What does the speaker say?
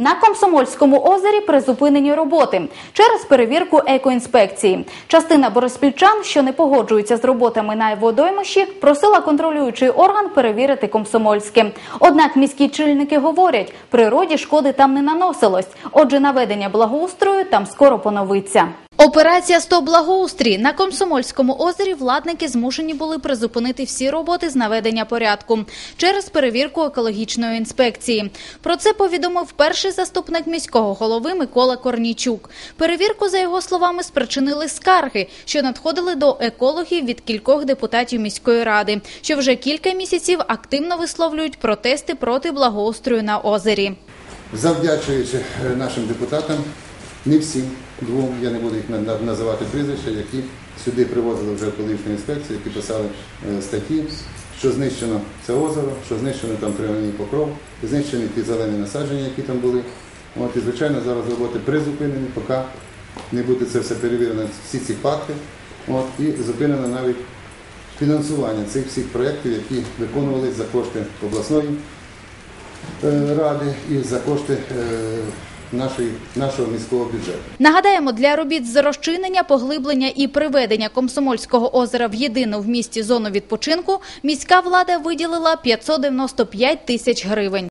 На Комсомольському озері призупинені роботи через перевірку екоінспекції. Частина бориспільчан, що не погоджуються з роботами на водоймищі, просила контролюючий орган перевірити Комсомольське. Однак міські чільники говорять, природі шкоди там не наносилось. Отже, наведення благоустрою там скоро поновиться. Операція «Стоп благоустрій» на Комсомольському озері владники змушені були призупинити всі роботи з наведення порядку через перевірку екологічної інспекції. Про це повідомив перший заступник міського голови Микола Корнійчук. Перевірку, за його словами, спричинили скарги, що надходили до екологів від кількох депутатів міської ради, що вже кілька місяців активно висловлюють протести проти благоустрою на озері. завдячуючи е, нашим депутатам, не всім двом, я не буду їх на- на- називати прізвища, які сюди привозили вже екологічну інспекцію, які писали е, статті, що знищено це озеро, що знищено там травяний покров, знищені ті зелені насадження, які там були. От, і, звичайно, зараз роботи призупинені, поки не буде це все перевірено, всі ці факти. От, і зупинено навіть фінансування цих всіх проєктів, які виконувалися за кошти обласної е, ради і за кошти е, нашої, нашого міського бюджету. Нагадаємо, для робіт з розчинення, поглиблення і приведення Комсомольського озера в єдину в місті зону відпочинку міська влада виділила 595 тисяч гривень.